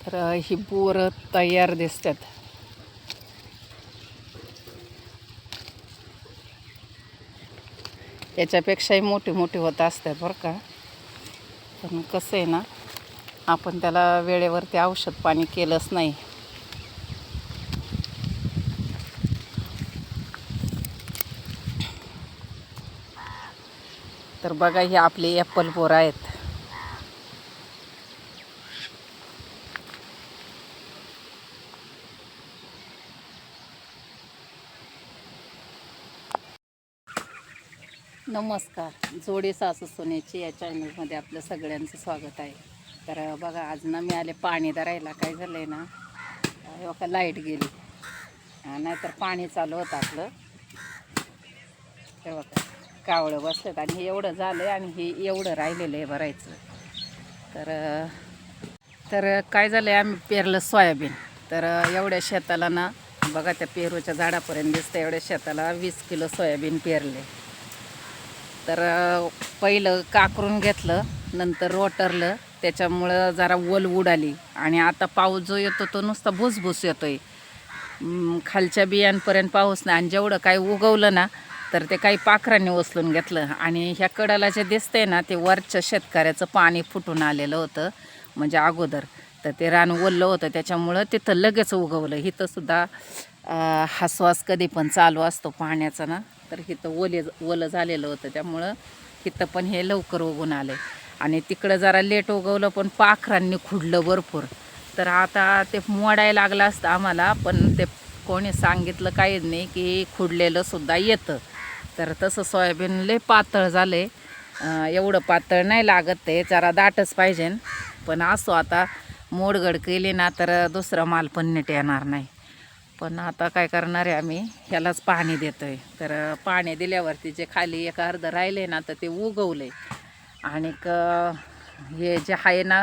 तर ही बोरं तयार दिसतात. याच्यापेक्षाही मोठी मोठी होत असतात बरं का. पण कसं आहे ना आपण त्याला वेळेवरती औषध पाणी केलंच नाही. तर बघा ही आपली ॲपल बोरं आहेत. नमस्कार. जोडी सासू सोन्याचे या चॅनलमध्ये आपलं सगळ्यांचं स्वागत आहे. तर बघा आज ना मी आले पाणी धरायला काय झालं आहे ना बघा का लाइट गेली. नाहीतर पाणी चालू होतं आपलं. हे बघा कावळं बसलेत आणि हे एवढं झालं आहे आणि हे एवढं राहिलेलं आहे भरायचं. तर तर काय झालं आहे आम्ही पेरलं सोयाबीन. तर एवढ्या शेताला ना बघा त्या पेरूच्या झाडापर्यंत दिसतं एवढ्या शेताला वीस किलो सोयाबीन पेरले. तर पहिलं काकरून घेतलं नंतर रोटरलं. त्याच्यामुळं जरा वल उडाली. आणि आता पाऊस जो येतो तो नुसता भुसभुस येतो आहे खालच्या बियांपर्यंत पाऊस नाही. आणि जेवढं काही उगवलं ना तर ते काही पाखरांनी उचलून घेतलं. आणि ह्या कडाला जे दिसतंय ना ते वरच्या शेतकऱ्याचं पाणी फुटून आलेलं होतं म्हणजे अगोदर. तर ते रान ओललं होतं. त्याच्यामुळं तिथं लगेच उगवलं. इथंसुद्धा सुद्धा हा श्वास कधी पण चालू असतो पाण्याचा ना तर हिथं ओले ओलं झालेलं होतं त्यामुळं हिथं पण हे लवकर उगून आलं आणि तिकडं जरा लेट उगवलं पण पाखरांनी खुडलं भरपूर. तर आता ते मोडायला लागलं असतं आम्हाला पण ते कोणी सांगितलं काहीच नाही की खुडलेलं सुद्धा येतं. तर तसं सोयाबीन लय पातळ आहे एवढं पातळ नाही लागत ते जरा दाटच पाहिजे. पण असो आता मोडगड केली ना तर दुसरा माल पण नीट येणार नाही. पण आता काय करणार आहे आम्ही? ह्यालाच पाणी देतो आहे तर पाणी दिल्यावरती जे खाली एक अर्ध राहिले ना तर ते उगवले. आणि हे जे आहे ना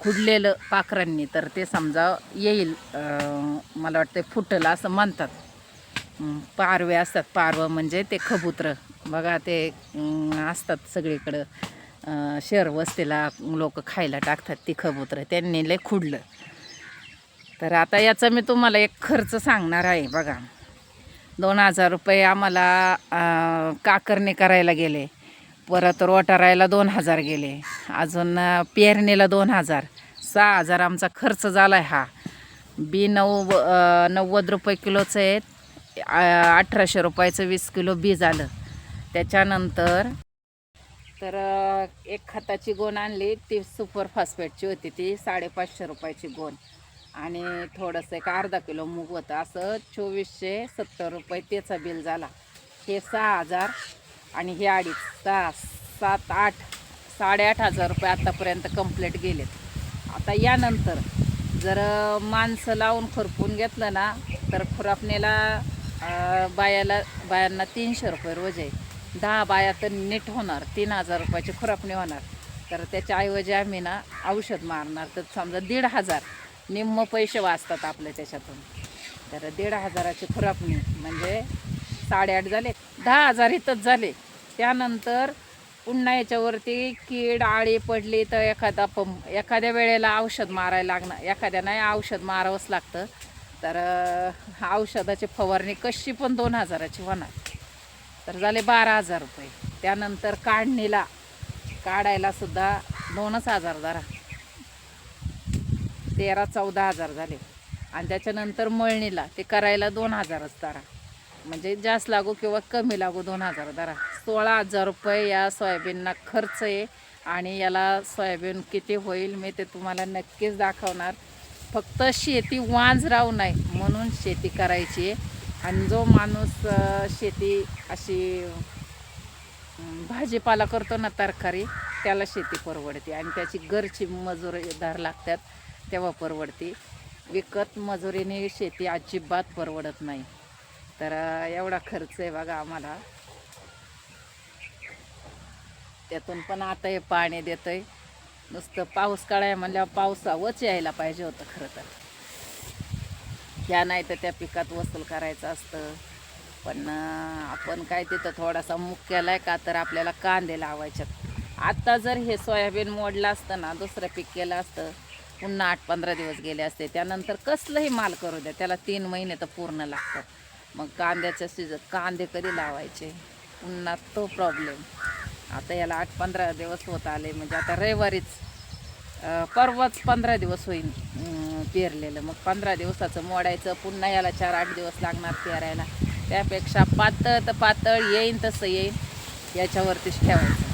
खुडलेलं पाखरांनी तर ते समजा येईल मला वाटतं फुटलं असं म्हणतात. पारवे असतात. पारवं म्हणजे ते खबुत्र. बघा ते असतात सगळीकडं. शहर वस्तीला लोक खायला टाकतात ती खबुत्र. त्यांनी लय खुडलं. तर आता याचा मी तुम्हाला एक खर्च सांगणार आहे बघा. दोन हजार रुपये आम्हाला काकरणे काकरणी करायला गेले. परत रोटारायला दोन हजार गेले. अजून पेरणीला दोन हजार. सहा हजार आमचा खर्च झाला आहे हा. बी नऊ नव्वद रुपये किलोचं आहे. अठराशे रुपयाचं वीस किलो बी झालं. त्याच्यानंतर तर एक खताची गोण आणली. ती सुपर फॉस्फेटची होती ती साडेपाचशे रुपयाची गोण. आणि थोडंसं एक अर्धा किलो मूग होतं. असं चोवीसशे सत्तर रुपये त्याचा बिल झाला. हे सहा हजार आणि हे अडीच सहा सात आठ साडेआठ हजार रुपये आत्तापर्यंत कंप्लीट गेलेत. आता यानंतर जर माणसं लावून खरपून घेतलं ना तर खुरापणीला बायाला बायांना तीनशे रुपये रोज आहे. दहा बाया तर नीट होणार तीन हजार रुपयाची खुरापणी होणार. तर त्याच्याऐवजी आम्ही ना औषध मारणार. तर समजा दीड हजार निम्म पैसे वाचतात आपल्या त्याच्यातून. तर दीड हजाराची खुरापणी म्हणजे साडेआठ झाले दहा हजार इथंच झाले. त्यानंतर पुन्हा याच्यावरती कीड आळी पडली तर एखादा पंप एखाद्या वेळेला औषध मारायला लागणार एखाद्या नाही औषध मारावंच लागतं. तर औषधाची फवारणी कशी पण दोन हजाराची होणार. तर झाले बारा हजार रुपये. त्यानंतर काढणीला काढायला सुद्धा दोनच हजार धरा. तेरा चौदा हजार झाले. आणि त्याच्यानंतर मळणीला ते करायला दोन हजारच दारा. म्हणजे जास्त लागू किंवा कमी लागू दोन हजार दारा. सोळा हजार रुपये या सोयाबीनना खर्च आहे आणि याला सोयाबीन किती होईल मी ते तुम्हाला नक्कीच दाखवणार. फक्त शेती वांज राहू नये म्हणून शेती करायची आहे. आणि जो माणूस शेती अशी भाजीपाला करतो ना तरकारी त्याला शेती परवडते. आणि त्याची घरची मजुरीदार लागतात. तेव्हा परवडते विकत मजुरीने शेती अजिबात परवडत नाही. तर एवढा खर्च आहे बघा आम्हाला. त्यातून पण आता हे पाणी देतंय. नुसतं पाऊस काळाय म्हणल्यावर पावसावंच यायला पाहिजे होतं खरं तर. ह्या नाही तर त्या पिकात वसूल करायचं असतं. पण आपण काय तिथं थोडासा मुख आहे का तर आपल्याला कांदे लावायच्यात आत्ता जर हे सोयाबीन मोडलं असतं ना दुसरं पीक केलं असतं पुन्हा आठ पंधरा दिवस गेले असते. त्यानंतर कसलंही माल करू द्या. त्याला तीन महिने तर पूर्ण लागतात. मग कांद्याचं सीजन कांदे कधी लावायचे? पुन्हा तो प्रॉब्लेम आता याला आठ पंधरा दिवस होत आले. म्हणजे आता रविवारीच परवाच पंधरा दिवस होईल पेरलेलं. मग पंधरा दिवसाचं मोडायचं. पुन्हा याला चार आठ दिवस लागणार पेरायला. त्यापेक्षा पातळ तर पातळ येईन तसं येईन. याच्यावरतीच ठेवायचं.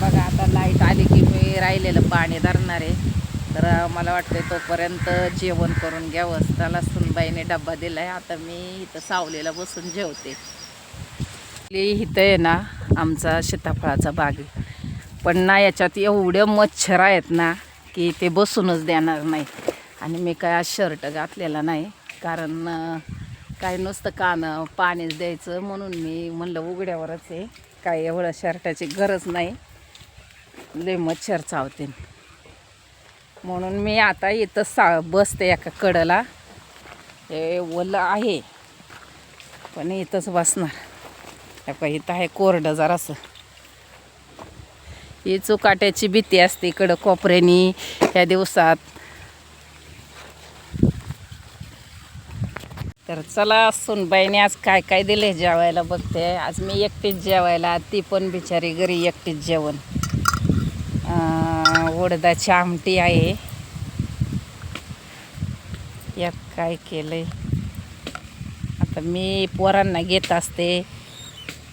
बघा आता लाइट आली की मी राहिलेलं पाणी धरणार. आहे तर मला वाटतं तोपर्यंत जेवण करून घ्यावं. त्याला सुनबाईने डब्बा दिला आहे आता मी इथं सावलीला बसून जेवते. इथं आहे ना आमचा सीताफळाचा बाग पण ना याच्यात एवढे मच्छर आहेत ना की ते बसूनच देणार नाही. आणि मी काय आज शर्ट घातलेला नाही. कारण काय नुसतं कान पाणीच द्यायचं म्हणून मी म्हणलं उघड्यावरच आहे. काय एवढं शर्टाची गरज नाही. लय मच्छर चावते. म्हणून मी आता इथं सा बसते एका कडला. हे ओलं आहे पण इथंच बसणार. का इथं आहे कोरडं जरासं. ही चुकाट्याची भीती असते इकडं कोपऱ्यानी ह्या दिवसात. तर चला सुनबाईने आज काय काय दिले जेवायला बघते. आज मी एकटीच जेवायला ती पण बिचारी घरी एकटीच जेवण. अं, उडदाची आमटी आहे. यात काय केलंय? आता मी पोरांना घेत असते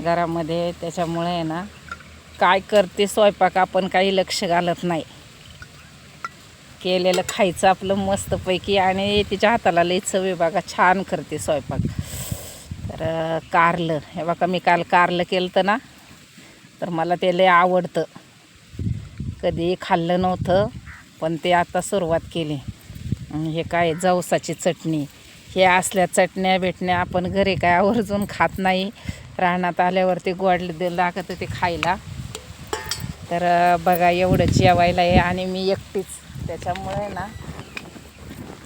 घरामध्ये त्याच्यामुळे आहे ना काय करते स्वयंपाक आपण काही लक्ष घालत नाही. केलेलं खायचं आपलं मस्तपैकी आणि तिच्या हाताला लई चवी बघा छान करते स्वयंपाक. तर कारलं हे बघा मी काल कारलं केलं तर ना तर मला ते लई आवडतं. कधी खाल्लं नव्हतं पण ते आता सुरुवात केली. हे काय जवसाची चटणी. हे असल्या चटण्या भेटण्या आपण घरी काय आवर्जून खात नाही. रानात आल्यावरती गोड लागतं ते खायला. तर बघा एवढं जेवायला आहे आणि मी एकटीच. त्याच्यामुळे ना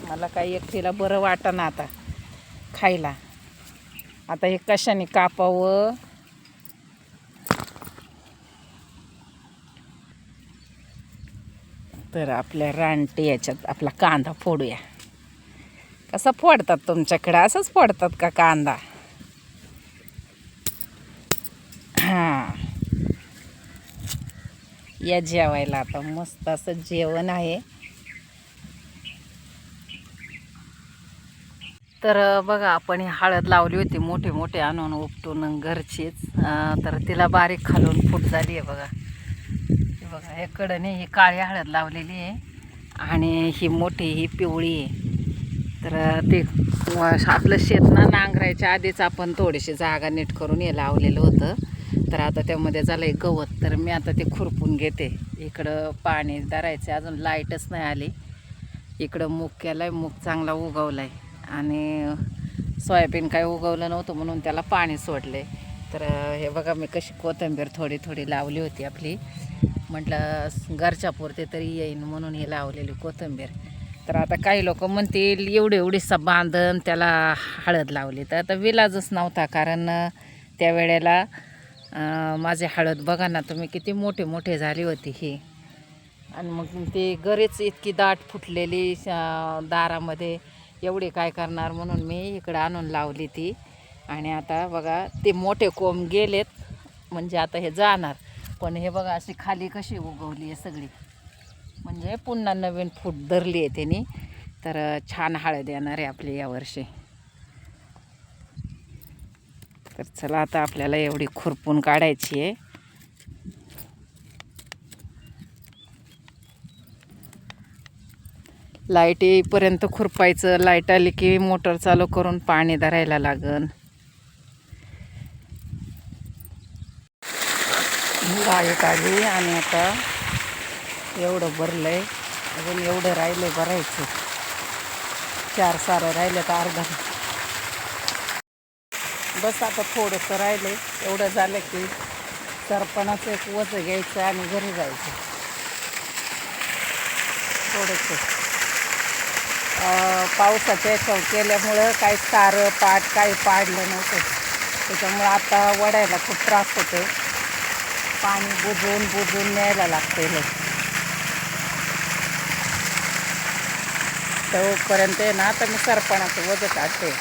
मला काही एकटीला बरं वाटं ना आता खायला. आता हे कशाने कापावं? तर आपल्या रानटी याच्यात आपला कांदा फोडूया. कसा फोडतात तुमच्याकडे? असंच फोडतात का कांदा? हां. या जेवायला आता मस्त असं जेवण आहे. तर बघा आपण ही हळद लावली होती मोठे मोठे आणून उपटून घरचीच. तर तिला बारीक खालून फूट झाली आहे बघा. बघा हे कडने ही काळी हळद लावलेली आहे आणि ही मोठी ही पिवळी आहे. तर ते आपलं शेत ना नांगरायच्या आधीच आपण थोडीशी जागा नीट करून हे लावलेलं होतं. तर आता त्यामध्ये झालं आहे गवत तर मी आता ते खुरपून घेते. इकडं पाणी धरायचं अजून लाईटच नाही आली. इकडं मूग केलं आहे मूग चांगला उगवला आहे आणि सोयाबीन काय उगवलं नव्हतं म्हणून त्याला पाणी सोडले तर हे बघा मी कशी कोथिंबीर थोडी थोडी लावली होती आपली. म्हटलं घरच्या पुरते तरी येईन म्हणून हे लावलेली कोथिंबीर. तर आता काही लोक म्हणतील एवढी एवढीसा बांधन त्याला हळद लावली. तर आता विलाजच नव्हता कारण त्यावेळेला माझे हळद बघा ना तुम्ही किती मोठे मोठे झाली होती ही. आणि मग ते गरीच इतकी दाट फुटलेली दारामध्ये एवढी काय करणार म्हणून मी इकडं आणून लावली ती. आणि आता बघा ते मोठे कोंब गेलेत म्हणजे आता हे जाणार. पण हे बघा अशी खाली कशी उगवली आहे सगळी. म्हणजे पुन्हा नवीन फूट धरली आहे त्यांनी. तर छान हळद येणार आहे आपली यावर्षी तर चला आता आपल्याला एवढी खुरपून काढायची आहे. लाइट येईपर्यंत खुरपायचं लाइट आली की मोटर चालू करून पाणी धरायला लागन. काळी काढली आणि आता एवढं भरलंय. अजून एवढं राहिलंय भरायचं. चार सारं राहिलं तर अर्धा. बस आता थोडंसं राहिलंय. एवढं झालं की सरपणाचं एक वजं घ्यायचं आणि घरी जायचं. थोडंसं. पावसाच्या याच्यावर केल्यामुळं काही सारं पाट काही पाडलं नव्हतं. त्याच्यामुळं आता वडायला खूप त्रास होतो पाणी बुजून बुजवून न्यायला लागते हे. तोपर्यंत ना तर मी सरपणाचं वजत असते